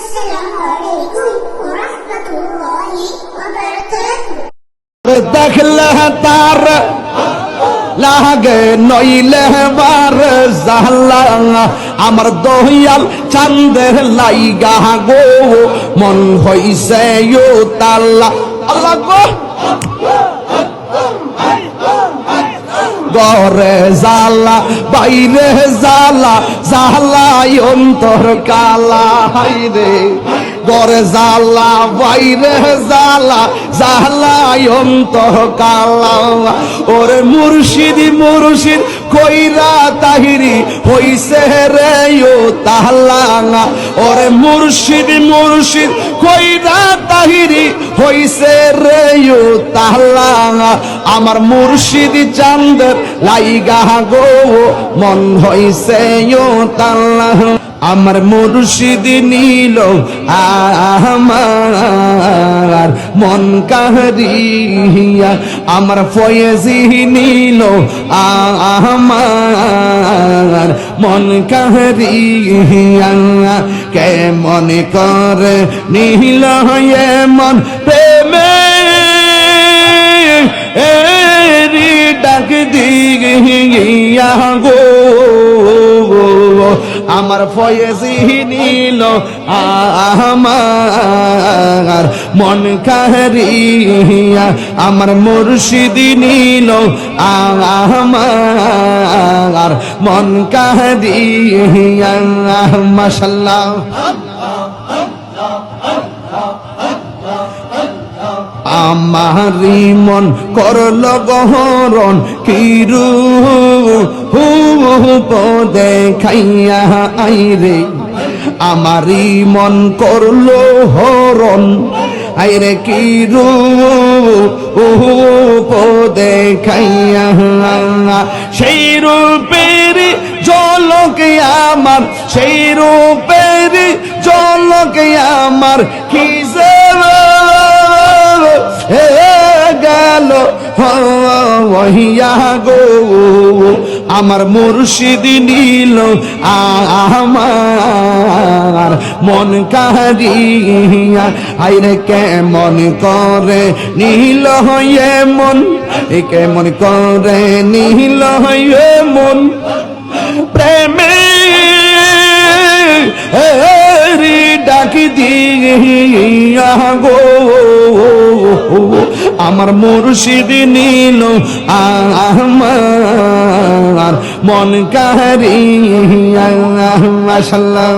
السلام عليكم ورحمة الله وبركاته দেখলে তার লাগে নইলে বার জাহলা আমার দহিয়াল চান্দের লাইগা গো মন হইছে ইউ তাল্লা আল্লাহ গো গরে জালা বাইরে জালা জালা অন্তর কালা। হাইরে গরে জালা বাইরে জালা জালা অন্তর কালা। ওরে মুর্শিদি, মুর্শিদ, কইরা তাহিরি, হইছে রে ও তাহলা ওরে মুর্শিদ মুর্শিদ, কইরা তাহিরি হইছে রে তাহলা। আমার মুর্শিদ চান্দের লাইগা গো, মন হইছে ও তাহলা। আমার মুর্শিদ নীল আমার মন কাহরিয়া। আমার ফয়েজি নীল আমার। মন কাহরিয়া কে মনে করে নীল হয়ে মন প্রেমে? এরি ডাক দিগিয়া গো। আমার ফয়েজি নিল আমার মন কাহারিয়া আমার মুর্শিদি নিল আমার মন কাহারিয়া মাশাল্লাহ। আমারি মন করল গহরণ, কিরু হু পদে খাইয়া আইরে। আমারি মন করল হরণ, আইরে কিরু পদে খাইয়া সেই রূপের জলকে আমার, সেই রূপের জলকে আমার কি ওহিয়া গো, আমার মুর্শিদ নীল আমার মন কারিয়া আইরে কেমন করে নীল হয়ে মন, এ কেমন করে নীল হয়ে মন। প্রেমে ডাকি দিয়া গো আমার মুর্শিদ নীল আমার মন কাহারি মাশাল্লাহ